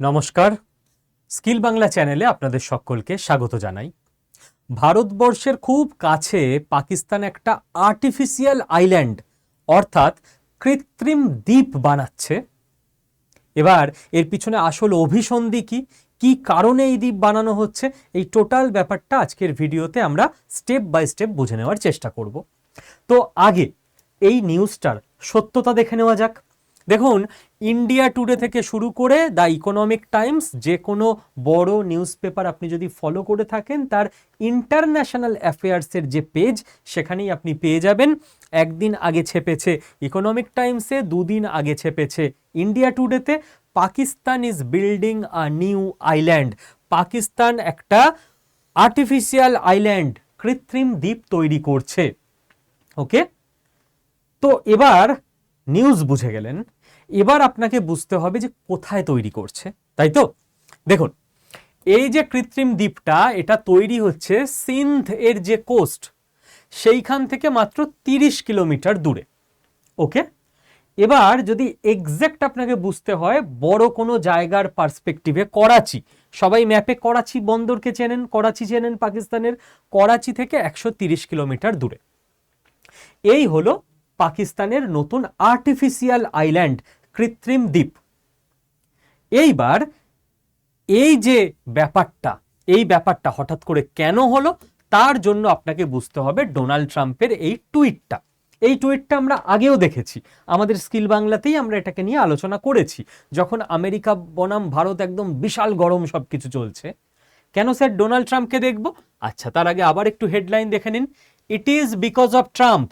নমস্কার। স্কিল বাংলা চ্যানেলে আপনাদের সকলকে স্বাগত জানাই। ভারতবর্ষের খুব কাছে পাকিস্তান একটা আর্টিফিশিয়াল আইল্যান্ড অর্থাৎ কৃত্রিম দ্বীপ বানাচ্ছে। এবার এর পিছনে আসল অভিসন্ধি কি? কি কারণে এই দ্বীপ বানানো হচ্ছে? এই টোটাল ব্যাপারটা আজকের ভিডিওতে আমরা স্টেপ বাই স্টেপ বুঝে নেওয়ার চেষ্টা করব। তো আগে এই নিউজটার সত্যতা দেখে নেওয়া যাক। দেখুন ইন্ডিয়া টুডে থেকে শুরু করে দ্য ইকোনমিক টাইমস যে কোনো বড় নিউজ পেপার আপনি যদি ফলো করে থাকেন, তার ইন্টারন্যাশনাল অ্যাফেয়ার্সের যে পেজ সেখানেই আপনি পেয়ে যাবেন। একদিন আগে ছেপেছে ইকোনমিক টাইমসে দুদিন আগে ছেপেছে India টুডেতে Pakistan is building a new island Pakistan একটা আর্টিফিশিয়াল আইল্যান্ড কৃত্রিম দ্বীপ তৈরি করছে। ওকে তো এবার নিউজ বুঝে গেলেন। এবার আপনাকে বুঝতে হবে যে কোথায় তৈরি করছে, তাই তো? দেখুন, এই যে কৃত্রিম দ্বীপটা, এটা তৈরি হচ্ছে সিন্ধ এর যে কোস্ট, সেইখান থেকে মাত্র তিরিশ কিলোমিটার দূরে, ওকে? এবার যদি এক্স্যাক্ট আপনাকে বুঝতে হয়, বড় কোনো জায়গার পার্সপেক্টিভে করাচি, সবাই ম্যাপে করাচি বন্দরকে চেনেন, করাচি চেনেন পাকিস্তানের, করাচি থেকে একশো কিলোমিটার দূরে। এই হলো পাকিস্তানের নতুন আর্টিফিশিয়াল আইল্যান্ড কৃত্রিম দ্বীপ। এইবার এই যে ব্যাপারটা, এই ব্যাপারটা হঠাৎ করে কেন হলো, তার জন্য আপনাকে বুঝতে হবে ডোনাল্ড ট্রাম্পের এই টুইটটা। এই টুইটটা আমরা আগেও দেখেছি। আমাদের স্কিল বাংলাতেই আমরা এটাকে নিয়ে আলোচনা করেছি। যখন আমেরিকা বনাম, ভারত একদম বিশাল গরম সব কিছু চলছে। কেন স্যার ডোনাল্ড ট্রাম্পকে দেখব? আচ্ছা তার আগে আবার একটু হেডলাইন দেখে নিন। It is because of Trump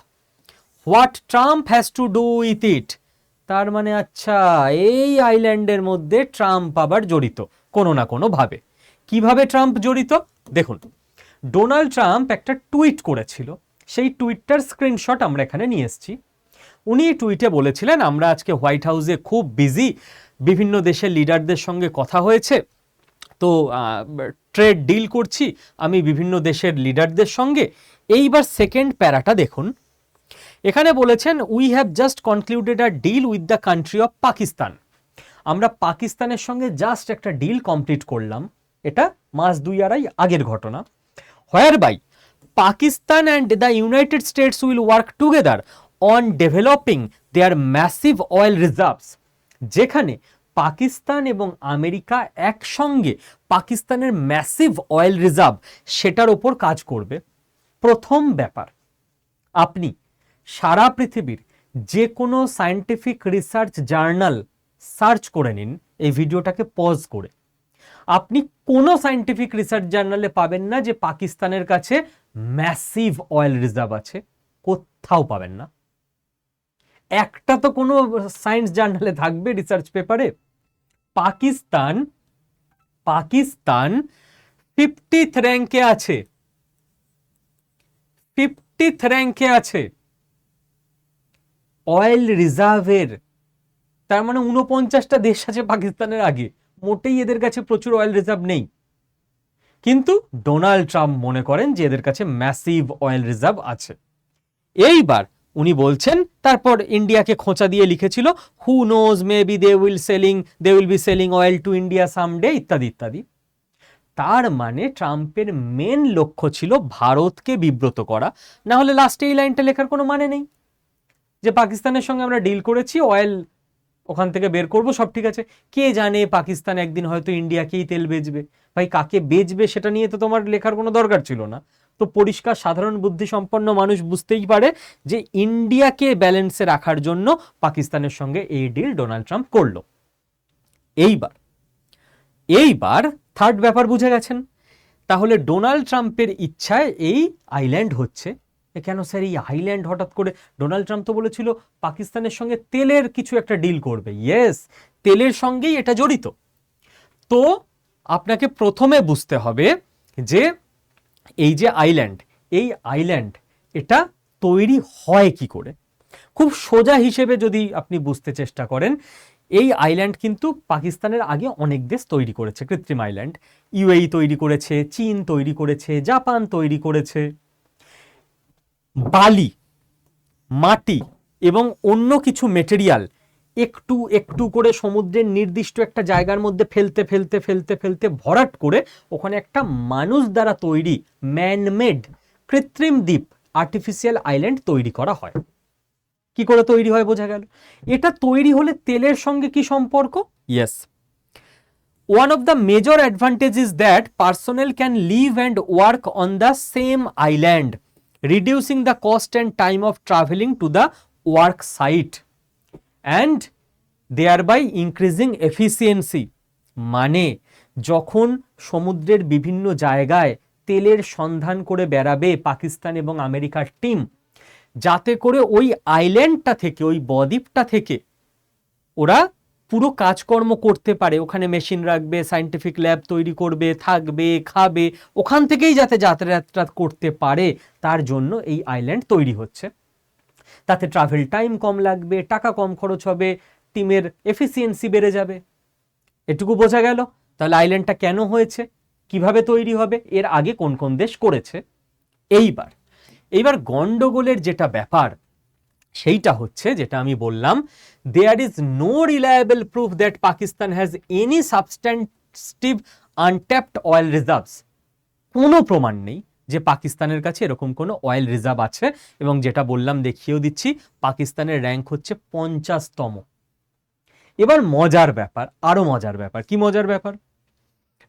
what Trump has to do with it তার মানে আচ্ছা এই আইল্যান্ডের মধ্যে ট্রাম্প আবার জড়িত, কোনো না কোনো ভাবে। কীভাবে ট্রাম্প জড়িত? দেখুন ডোনাল্ড ট্রাম্প একটা টুইট করেছিল। সেই টুইটটার স্ক্রিনশট আমরা এখানে নিয়ে এসেছি। উনি টুইটে বলেছিলেন, আমরা আজকে হোয়াইট হাউসে খুব বিজি বিভিন্ন দেশের লিডারদের সঙ্গে কথা হয়েছে। তো ট্রেড ডিল করছি, আমি বিভিন্ন দেশের লিডারদের সঙ্গে। এইবার সেকেন্ড প্যারাটা দেখুন। এখানে বলেছেন we have just concluded a deal with the country of Pakistan আমরা পাকিস্তানের সঙ্গে জাস্ট একটা ডিল কমপ্লিট করলাম। এটা মাস দুই আড়াই আগের ঘটনা। Whereby Pakistan and the United States will work together on developing their massive oil reserves যেখানে পাকিস্তান এবং আমেরিকা একসঙ্গে পাকিস্তানের ম্যাসিভ অয়েল রিজার্ভ সেটার ওপর কাজ করবে। প্রথম ব্যাপার, আপনি সারা পৃথিবীর যে কোনো সায়েন্টিফিক রিসার্চ জার্নাল সার্চ করে নিন, এই ভিডিওটাকে পজ করে। আপনি কোনো সায়েন্টিফিক রিসার্চ জার্নালে পাবেন না যে পাকিস্তানের কাছে ম্যাসিভ অয়েল রিজার্ভ আছে, কোথাও পাবেন না। একটা তো কোনো সায়েন্স জার্নালে থাকবে রিসার্চ পেপারে পাকিস্তান পাকিস্তান ফিফটিথ র্যাঙ্কে আছে। ফিফটিথ র্যাঙ্কে আছে। অয়েল রিজার্ভের তার মানে উনপঞ্চাশটা দেশ আছে পাকিস্তানের আগে, মোটেই এদের কাছে প্রচুর অয়েল রিজার্ভ নেই। কিন্তু ডোনাল্ড ট্রাম্প মনে করেন যে এদের কাছে ম্যাসিভ অয়েল রিজার্ভ আছে। এইবার উনি বলছেন, তারপর ইন্ডিয়াকে খোঁচা দিয়ে লিখেছিল who knows maybe they will selling they will be selling oil to India someday ইত্যাদি ইত্যাদি। তার মানে ট্রাম্পের মেন লক্ষ্য ছিল ভারতকে বিব্রত করা, না হলে লাস্টে এই লাইনটা লেখার কোনো মানে নেই। যে পাকিস্তানের সঙ্গে আমরা ডিল করেছি অয়েল ওখান থেকে বের করব, সব ঠিক আছে। কে জানে পাকিস্তান একদিন হয়তো ইন্ডিয়াকেই তেল বেচবে। ভাই, কাকে বেচবে সেটা নিয়ে তো তোমার লেখার কোনো দরকার ছিল না। তো পরিষ্কার, সাধারণ বুদ্ধি সম্পন্ন মানুষ বুঝতেই পারে যে ইন্ডিয়াকে ব্যালেন্সে রাখার জন্য পাকিস্তানের সঙ্গে এই ডিল ডোনাল্ড ট্রাম্প করল। এইবার এইবার থার্ড ব্যাপার বুঝে গেছেন। তাহলে ডোনাল্ড ট্রাম্পের ইচ্ছায় এই আইল্যান্ড হচ্ছে। কেন স্যার, এই আইল্যান্ড হঠাৎ করে ডোনাল্ড ট্রাম্প তো বলেছিল পাকিস্তানের সঙ্গে তেলের কিছু একটা ডিল করবে। ইয়েস তেলের সঙ্গেই এটা জড়িত। তো আপনাকে প্রথমে বুঝতে হবে যে এই যে আইল্যান্ড এই আইল্যান্ড এটা তৈরি হয় কি করে? খুব সোজা হিসেবে যদি আপনি বুঝতে চেষ্টা করেন, এই আইল্যান্ড কিন্তু পাকিস্তানের আগে অনেক দেশ তৈরি করেছে। কৃত্রিম আইল্যান্ড ইউএই তৈরি করেছে, চীন তৈরি করেছে, জাপান তৈরি করেছে। বালি মাটি এবং অন্য কিছু মেটেরিয়াল একটু একটু করে সমুদ্রের নির্দিষ্ট একটা জায়গার মধ্যে ফেলতে ফেলতে ফেলতে ফেলতে ভরাট করে ওখানে একটা মানুষ দ্বারা তৈরি ম্যানমেড কৃত্রিম দ্বীপ আর্টিফিশিয়াল আইল্যান্ড তৈরি করা হয়। কি করে তৈরি হয় বোঝা গেল? এটা তৈরি হলে তেলের সঙ্গে কি সম্পর্ক? Yes one of the major advantage is that personnel can live and work on the same island, reducing the cost and time of traveling to the work site and thereby increasing efficiency. মানে যখন সমুদ্রের বিভিন্ন জায়গায় তেলের সন্ধান করে বেড়াবে পাকিস্তান এবং আমেরিকার টিম যাতে করে ওই আইল্যান্ডটা থেকে ওই বদ্বীপটা থেকে ওরা পুরো কাজকর্ম করতে পারে। ওখানে মেশিন রাখবে সায়েন্টিফিক ল্যাব তৈরি করবে, থাকবে, খাবে, ওখান থেকেই যাতে যাতায়াতটা করতে পারে। তার জন্য এই আইল্যান্ড তৈরি হচ্ছে। তাতে ট্রাভেল টাইম কম লাগবে, টাকা কম খরচ হবে টিমের এফিসিয়েন্সি বেড়ে যাবে। এটুকু বোঝা গেল? তাহলে আইল্যান্ডটা কেন হয়েছে? কীভাবে তৈরি হবে? এর আগে কোন কোন দেশ করেছে? এইবার। এইবার গন্ডগোলের যেটা ব্যাপার সেইটা হচ্ছে যেটা আমি বললাম there is no reliable proof that Pakistan has any substantive untapped oil reserves কোনো প্রমাণ নেই যে পাকিস্তানের কাছে এরকম কোনো অয়েল রিজার্ভ আছে এবং যেটা বললাম দেখিয়েও দিচ্ছি, পাকিস্তানের র্যাঙ্ক হচ্ছে পঞ্চাশতম। এবার মজার ব্যাপার, আরও মজার ব্যাপার। কি মজার ব্যাপার?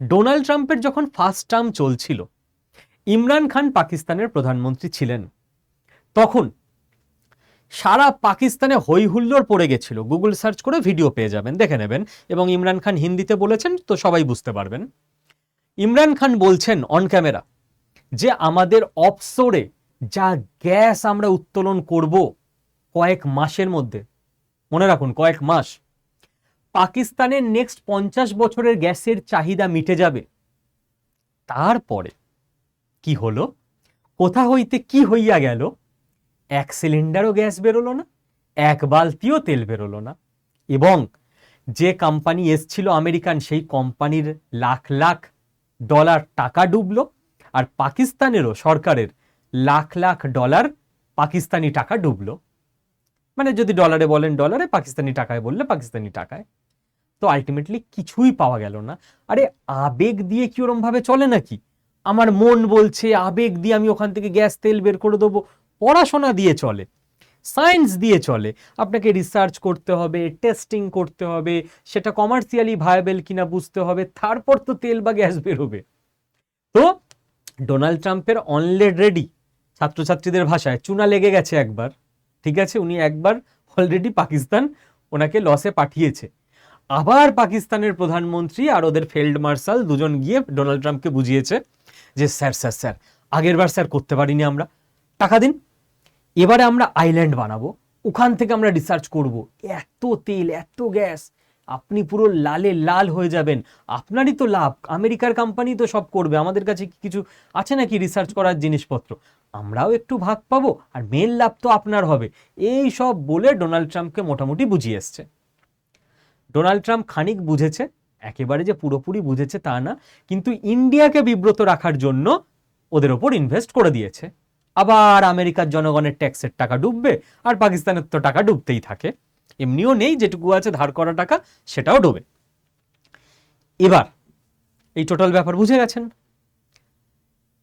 ডোনাল্ড ট্রাম্পের যখন ফার্স্ট টার্ম চলছিল, ইমরান খান পাকিস্তানের প্রধানমন্ত্রী ছিলেন। তখন সারা পাকিস্তানে হই হুল্লোড় পড়ে গেছিল। গুগল সার্চ করে ভিডিও পেয়ে যাবেন, দেখে নেবেন। এবং ইমরান খান হিন্দিতে বলেছেন, তো সবাই বুঝতে পারবেন। ইমরান খান বলছেন অন ক্যামেরা যে আমাদের অফসোরে যা গ্যাস আমরা উত্তোলন করব কয়েক মাসের মধ্যে, মনে রাখুন, কয়েক মাস, পাকিস্তানের নেক্সট পঞ্চাশ বছরের গ্যাসের চাহিদা মিটে যাবে। তারপরে কি হলো? কোথা হইতে কি হইয়া গেল? এক সিলিন্ডারও গ্যাস বেরোলো না, এক বালতিও তেল বেরোলো না এবং যে কোম্পানি এসছিল আমেরিকান, সেই কোম্পানির লাখ লাখ ডলার টাকা ডুবলো আর পাকিস্তানেরও সরকারের লাখ লাখ ডলার পাকিস্তানি টাকা ডুবলো। মানে যদি ডলারে বলেন ডলারে পাকিস্তানি টাকায় বললে পাকিস্তানি টাকায়। তো আলটিমেটলি কিছুই পাওয়া গেল না। আরে আবেগ দিয়ে কি ওরম ভাবে চলে নাকি? আমার মন বলছে, আবেগ দিয়ে আমি ওখান থেকে গ্যাস, তেল বের করে দেবো। পড়াশোনা দিয়ে চলে সায়েন্স দিয়ে চলে, আপনাকে রিসার্চ করতে হবে টেস্টিং করতে হবে, সেটা কমার্শিয়ালি ভায়াবেল কিনা বুঝতে হবে, তারপর তো তেল বা গ্যাস বেরোবে। তো ডোনাল্ড ট্রাম্পের অলরেডি ছাত্রছাত্রীদের ভাষায়, চুনা লেগে গেছে একবার, ঠিক আছে? উনি একবার অলরেডি পাকিস্তান ওনাকে লসে পাঠিয়েছে। আবার পাকিস্তানের প্রধানমন্ত্রী আর ওদের ফিল্ড মার্শাল দুজন গিয়ে ডোনাল্ড ট্রাম্পকে বুঝিয়েছে যে স্যার স্যার স্যার আগেরবার স্যার করতে পারিনি আমরা। টাকা দিন। এবারে আমরা আইল্যান্ড বানাবো। ওখান থেকে আমরা রিসার্চ করব। এত তেল, এত গ্যাস আপনি পুরো লালে লাল হয়ে যাবেন। আপনারই তো লাভ। আমেরিকার কোম্পানি তো সব করবে। আমাদের কাছে কি কিছু আছে নাকি রিসার্চ করার জিনিসপত্র? আমরাও একটু ভাগ পাবো। আর মেন লাভ তো আপনার হবে। এই সব বলে ডোনাল্ড ট্রাম্পকে মোটামুটি বুঝিয়ে এসছে। ডোনাল্ড ট্রাম্প খানিক বুঝেছে। একেবারে যে পুরোপুরি বুঝেছে তা না। কিন্তু ইন্ডিয়াকে বিব্রত রাখার জন্য ওদের ওপর ইনভেস্ট করে দিয়েছে। আবার আমেরিকার জনগণের ট্যাক্সের টাকা ডুববে আর পাকিস্তানের তো টাকা ডুবতেই থাকে। এমনিও নেই যেটুকু আছে ধার করা টাকা, সেটাও ডোবে। এবার, এই টোটাল ব্যাপার বুঝে গেছেন?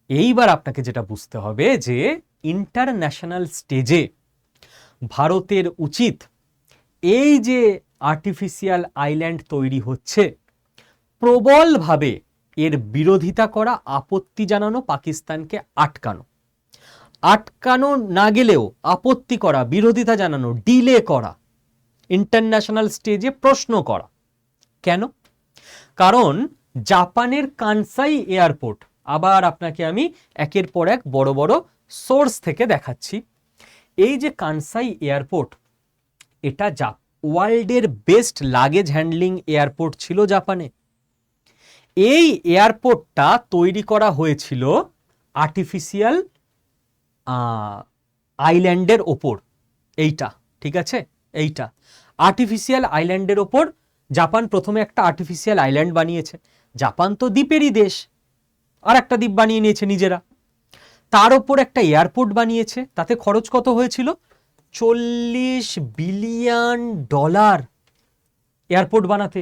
এইবার আপনাকে যেটা বুঝতে হবে যে, ইন্টারন্যাশনাল স্টেজে ভারতের উচিত এই যে আর্টিফিশিয়াল আইল্যান্ড তৈরি হচ্ছে, প্রবলভাবে এর বিরোধিতা করা, আপত্তি জানানো, পাকিস্তানকে আটকানো। আটকানো না গেলেও আপত্তি করা, বিরোধিতা জানানো, ডিলে করা, ইন্টারন্যাশনাল স্টেজে প্রশ্ন করা। কেন? কারণ জাপানের কানসাই এয়ারপোর্ট, আবার আপনাকে আমি একের পর এক বড় বড় সোর্স থেকে দেখাচ্ছি। এই যে কানসাই এয়ারপোর্ট, এটা যা ওয়ার্ল্ডের বেস্ট লাগেজ হ্যান্ডলিং এয়ারপোর্ট ছিল জাপানে। এই এয়ারপোর্টটা তৈরি করা হয়েছিল আর্টিফিশিয়াল আইল্যান্ডের ওপর, এইটা, ঠিক আছে? এইটা। আর্টিফিশিয়াল আইল্যান্ডের ওপর জাপান প্রথমে একটা আর্টিফিশিয়াল আইল্যান্ড বানিয়েছে। জাপান তো দ্বীপেরই দেশ, আর একটা দ্বীপ বানিয়ে নিয়েছে নিজেরা। তার ওপর একটা এয়ারপোর্ট বানিয়েছে, তাতে খরচ কত হয়েছিল? চল্লিশ বিলিয়ন ডলার এয়ারপোর্ট বানাতে।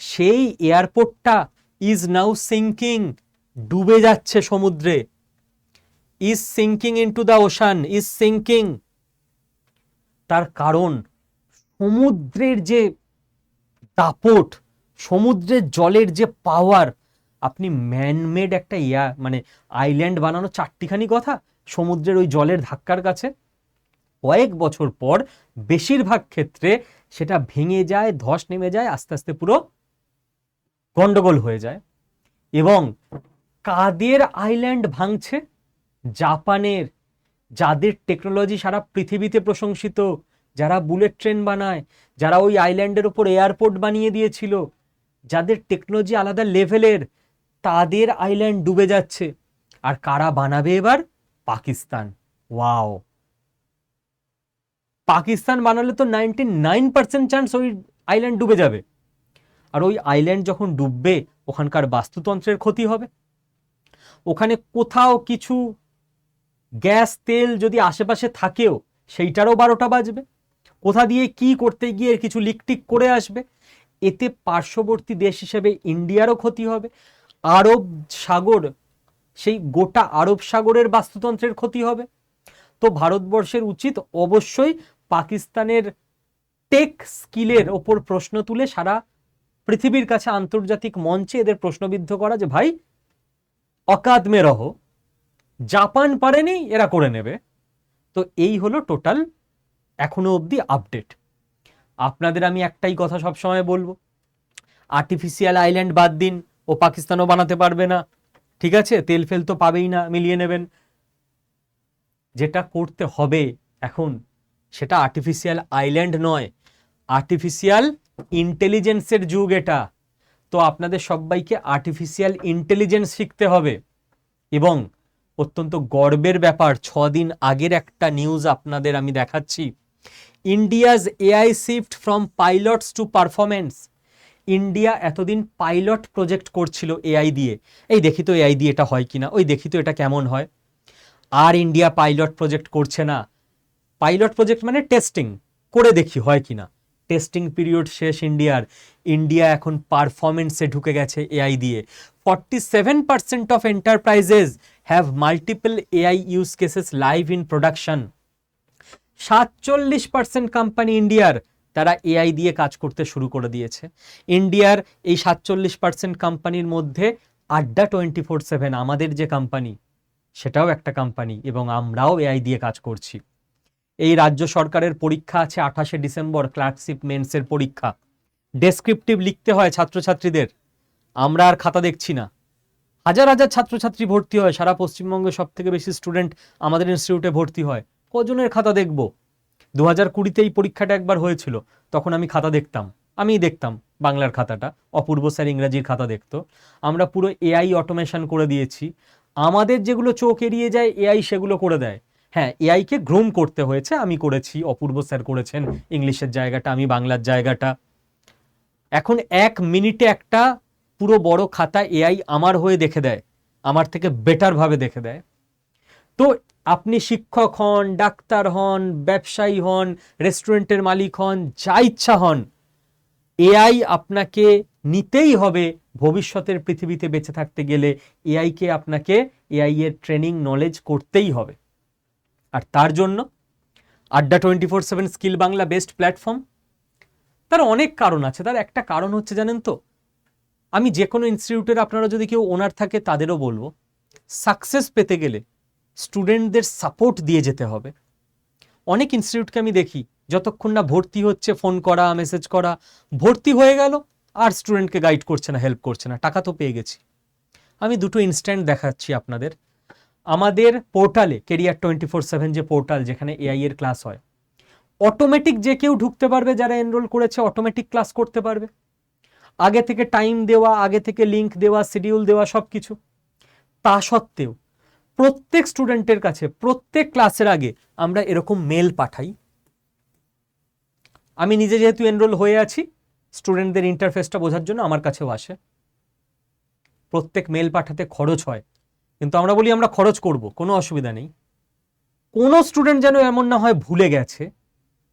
সেই এয়ারপোর্টটা ইজ নাও সিঙ্কিং ডুবে যাচ্ছে সমুদ্রে। Is sinking into the ocean is sinking তার কারণ, সমুদ্রের যে দাপট, সমুদ্রের জলের যে পাওয়ার আপনি ম্যানমেড একটা ইয়া মানে আইল্যান্ড বানানো চারটিখানি কথা সমুদ্রের ওই জলের ধাক্কার কাছে। কয়েক বছর পর বেশিরভাগ ক্ষেত্রে সেটা ভেঙে যায়, ধস নেমে যায়, আস্তে আস্তে পুরো গন্ডগোল হয়ে যায়। এবং কাদের আইল্যান্ড ভাঙছে? জাপানের, যাদের টেকনোলজি সারা পৃথিবীতে প্রশংসিত, যারা বুলেট ট্রেন বানায়, যারা ওই আইল্যান্ডের ওপর এয়ারপোর্ট বানিয়ে দিয়েছিল, যাদের টেকনোলজি আলাদা লেভেলের তাদের আইল্যান্ড ডুবে যাচ্ছে। আর কারা বানাবে এবার? পাকিস্তান। ওয়াও পাকিস্তান বানালে তো নাইনটি নাইন পার্সেন্ট চান্স ওই আইল্যান্ড ডুবে যাবে। আর ওই আইল্যান্ড যখন ডুববে, ওখানকার বাস্তুতন্ত্রের ক্ষতি হবে। ওখানে কোথাও কিছু গ্যাস, তেল যদি আশেপাশে থাকেও সেইটারও বারোটা বাজবে। কোথা দিয়ে কি করতে গিয়ে কিছু লিকটিক করে আসবে? এতে পার্শ্ববর্তী দেশ হিসেবে ইন্ডিয়ারও ক্ষতি হবে। আরব সাগর, সেই গোটা আরব সাগরের বাস্তুতন্ত্রের ক্ষতি হবে। তো ভারতবর্ষের উচিত অবশ্যই পাকিস্তানের টেক স্কিলের ওপর প্রশ্ন তুলে সারা পৃথিবীর কাছে আন্তর্জাতিক মঞ্চে এদের প্রশ্নবিদ্ধ করা যে, ভাই অকাদ মে রহ জাপান পারেনি, এরা করে নেবে। তো এই হলো টোটাল এখনও অবধি আপডেট। আপনাদের আমি একটাই কথা সবসময় বলব, আর্টিফিশিয়াল আইল্যান্ড বাদ দিন, ও পাকিস্তানও বানাতে পারবে না। ঠিক আছে, তেল ফেল তো পাবেই না, মিলিয়ে নেবেন। যেটা করতে হবে এখন, সেটা আর্টিফিশিয়াল আইল্যান্ড নয়, আর্টিফিশিয়াল ইন্টেলিজেন্সের যুগ এটা। তো আপনাদের সবাইকে আর্টিফিশিয়াল ইন্টেলিজেন্স শিখতে হবে এবং অত্যন্ত গর্বের ব্যাপার দিন আগের একটা নিউজ আপনাদের আমি দেখাচ্ছি। India's AI shift from pilots to performance India এতদিন পাইলট প্রজেক্ট করছিল এআই দিয়ে। এই দেখি তো এআই দিয়ে এটা হয় কিনা? ওই দেখি তো এটা কেমন হয়? আর ইন্ডিয়া পাইলট প্রজেক্ট করছে না। পাইলট প্রজেক্ট মানে টেস্টিং করে দেখি হয় কিনা। টেস্টিং পিরিয়ড শেষ ইন্ডিয়ার ইন্ডিয়া এখন পারফরমেন্সে ঢুকে গেছে এআই দিয়ে। Forty seven percent of enterprises have multiple AI use cases live in production সাতচল্লিশ পার্সেন্ট কোম্পানি ইন্ডিয়ার তারা এআই দিয়ে কাজ করতে শুরু করে দিয়েছে। ইন্ডিয়ার এই সাতচল্লিশ পার্সেন্ট কোম্পানির মধ্যে আড্ডা টোয়েন্টি ফোর সেভেন আমাদের যে কোম্পানি সেটাও একটা কোম্পানি এবং আমরাও এআই দিয়ে কাজ করছি। এই রাজ্য সরকারের পরীক্ষা আছে আঠাশে ডিসেম্বর ক্লার্কশিপ মেন্সের পরীক্ষা। ডেসক্রিপটিভ লিখতে হয় ছাত্রছাত্রীদের। আমরা আর খাতা দেখছি না। হাজার হাজার ছাত্রছাত্রী ভর্তি হয়, সারা পশ্চিমবঙ্গে সব থেকে বেশি স্টুডেন্ট আমাদের ইনস্টিটিউটে ভর্তি হয়। কজনের খাতা দেখব? দু হাজার কুড়িতে এই পরীক্ষাটা একবার হয়েছিল, তখন আমি খাতা দেখতাম। আমিই দেখতাম বাংলার খাতাটা, অপূর্ব স্যার ইংরাজির খাতা দেখতো। আমরা পুরো এআই অটোমেশন করে দিয়েছি। আমাদের যেগুলো চোখ এড়িয়ে যায় এআই সেগুলো করে দেয়। হ্যাঁ এআইকে গ্রুম করতে হয়েছে, আমি করেছি, অপূর্ব স্যার করেছেন, ইংলিশের জায়গাটা, আমি বাংলার জায়গাটা। এখন এক মিনিটে একটা পুরো বড় খাতা এআই আমার হয়ে দেখে দেয়, আমার থেকে বেটারভাবে দেখে দেয়। তো আপনি শিক্ষক হন, ডাক্তার হন, ব্যবসায়ী হন, রেস্টুরেন্টের মালিক হন, যা ইচ্ছা হন এআই আপনাকে নিতেই হবে ভবিষ্যতের পৃথিবীতে বেঁচে থাকতে গেলে। এআইকে আপনাকে এআই এর ট্রেনিং নলেজ করতেই হবে। আর তার জন্য Adda twenty four seven skill Bangla best platform তার অনেক কারণ আছে। তার একটা কারণ হচ্ছে জানেন তো আমি যে কোনো ইনস্টিটিউটের আপনারা যদি কেউ ওনার থাকে, তাদেরও বলব সাকসেস পেতে গেলে স্টুডেন্টদের সাপোর্ট দিয়ে যেতে হবে। অনেক ইনস্টিটিউটকে আমি দেখি, যতক্ষণ না ভর্তি হচ্ছে ফোন করা মেসেজ করা, ভর্তি হয়ে গেল, আর স্টুডেন্টকে গাইড করছে না হেল্প করছে না, টাকা তো পেয়ে গেছি। আমি দুটো ইনস্ট্যান্ট দেখাচ্ছি আপনাদের। আমাদের পোর্টালে কেরিয়ার টোয়েন্টি ফোর সেভেন যে পোর্টাল যেখানে এআই এর ক্লাস হয় অটোমেটিক যে কেউ ঢুকতে পারবে, যারা এনরোল করেছে অটোমেটিক ক্লাস করতে পারবে। আগে থেকে টাইম দেওয়া, আগে থেকে লিঙ্ক দেওয়া শিডিউল দেওয়া সব কিছু তা সত্ত্বেও প্রত্যেক স্টুডেন্টের কাছে, প্রত্যেক ক্লাসের আগে আমরা এরকম মেল পাঠাই। আমি নিজে যেহেতু এনরোল হয়ে আছি স্টুডেন্টদের ইন্টারফেসটা বোঝার জন্য আমার কাছেও আসে। প্রত্যেক মেল পাঠাতে খরচ হয়, কিন্তু আমরা বলি আমরা খরচ করব, কোনো অসুবিধা নেই। কোনো স্টুডেন্ট যেন এমন না হয় ভুলে গেছে,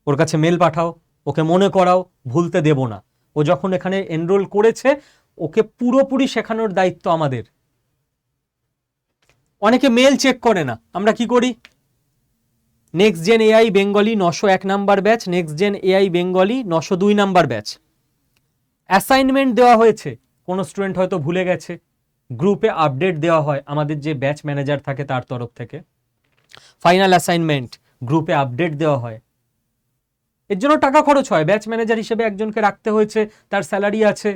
ওর কাছে মেল পাঠাও, ওকে মনে করাও, ভুলতে দেব না। ও যখন এখানে এনরোল করেছে, ওকে পুরোপুরি শেখানোর দায়িত্ব আমাদের। অনেকে মেল চেক করে না। আমরা কি করি? নেক্সট জেন এআই বেঙ্গলি নশো এক number batch next gen AI Bengali নশো দুই নাম্বার ব্যাচ অ্যাসাইনমেন্ট দেওয়া হয়েছে। কোনো স্টুডেন্ট হয়তো ভুলে গেছে। গ্রুপে আপডেট দেওয়া হয়। আমাদের যে ব্যাচ ম্যানেজার থাকে তার তরফ থেকে। ফাইনাল অ্যাসাইনমেন্ট গ্রুপে আপডেট দেওয়া হয়। এর জন্য টাকা খরচ হয়। ব্যাচ ম্যানেজার হিসেবে একজনকে রাখতে হয়েছে, তার স্যালারি আছে।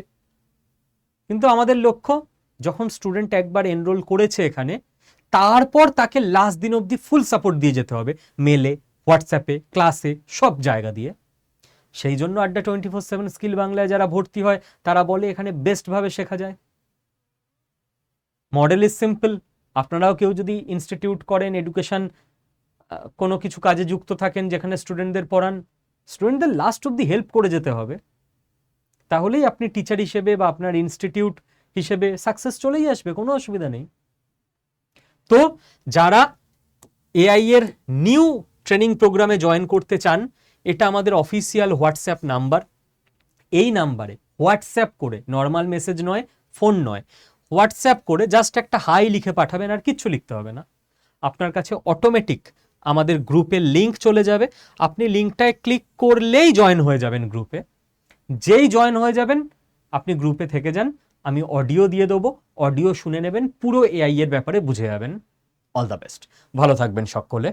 কিন্তু আমাদের লক্ষ্য, যখন স্টুডেন্ট একবার এনরোল করেছে এখানে, তারপর তাকে লাস্ট দিন অবধি ফুল সাপোর্ট দিয়ে যেতে হবে। মেলে, হোয়াটসঅ্যাপে, ক্লাসে, সব জায়গা দিয়ে। সেই জন্য Adda twenty four seven skill বাংলায় যারা ভর্তি হয়, তারা বলে এখানে বেস্টভাবে শেখা যায়। Model is simple. আপনারাও কেউ যদি ইনস্টিটিউট করেন, এডুকেশন কোনো কিছু কাজে যুক্ত থাকেন, যেখানে স্টুডেন্টদের পড়ান স্টুডেন্টদের লাস্ট অব্দি হেল্প করে যেতে হবে। তাহলেই আপনি টিচার হিসেবে বা আপনার ইনস্টিটিউট হিসেবে সাকসেস চলেই আসবে, কোনো অসুবিধা নেই। তো যারা এআই এর নিউ ট্রেনিং প্রোগ্রামে জয়েন করতে চান, এটা আমাদের অফিসিয়াল হোয়াটসঅ্যাপ নাম্বার এই নাম্বারে হোয়াটসঅ্যাপ করে নর্মাল মেসেজ নয় ফোন নয় হোয়াটসঅ্যাপ করে জাস্ট একটা হাই লিখে পাঠাবেন আর কিচ্ছু লিখতে হবে না। আপনার কাছে অটোমেটিক আমাদের গ্রুপের লিঙ্ক চলে যাবে। আপনি লিঙ্কটায় ক্লিক করলেই জয়েন হয়ে যাবেন গ্রুপে যেই জয়েন হয়ে যাবেন, আপনি গ্রুপে থেকে যান, আমি অডিও দিয়ে দেবো। অডিও শুনে নেবেন, পুরো এআই এর ব্যাপারে বুঝে যাবেন। অল দ্য বেস্ট ভালো থাকবেন সকলে।